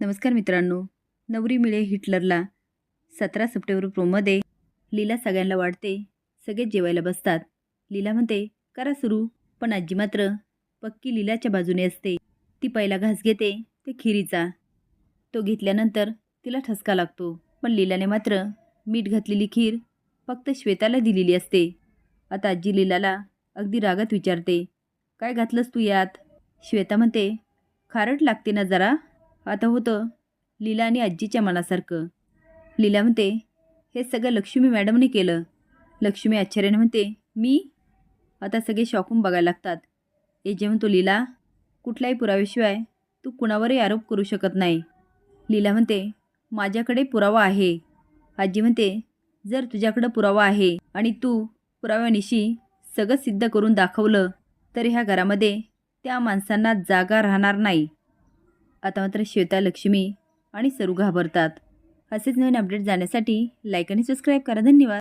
नमस्कार मित्रांनो. नवरी मिळे हिटलरला सतरा सप्टेंबर प्रोमध्ये लीला सगळ्यांना वाढते. सगळे जेवायला बसतात. लीला म्हणते करा सुरू. पण आजी मात्र पक्की लीलाच्या बाजूने असते. ती पहिला घास घेते ते खिरीचा. तो घेतल्यानंतर तिला ठसका लागतो. पण लीलाने मात्र मीठ घातलेली खीर फक्त श्वेताला दिलेली असते. आता आजी लीलाला अगदी रागात विचारते काय घातलंस तू यात? श्वेता म्हणते खारट लागते ना जरा. आता होतं. लीला आणि आजीच्या मनासारखं. लीला म्हणते हे सगळं लक्ष्मी मॅडमने केलं. लक्ष्मी आश्चर्याने म्हणते मी? आता सगळे शॉकून बघायला लागतात. हे जे म्हणतो लीला कुठल्याही पुराव्याशिवाय तू कुणावरही आरोप करू शकत नाही. लीला म्हणते माझ्याकडे पुरावा आहे. आजी म्हणते जर तुझ्याकडं पुरावा आहे आणि तू पुराव्यानिशी सगळं सिद्ध करून दाखवलं तर ह्या घरामध्ये त्या माणसांना जागा राहणार नाही. आता मात्र श्वेता लक्ष्मी आणि सरू घाबरतात. असेच नवीन अपडेट जाण्यासाठी लाईक आणि सबस्क्राईब करा. धन्यवाद.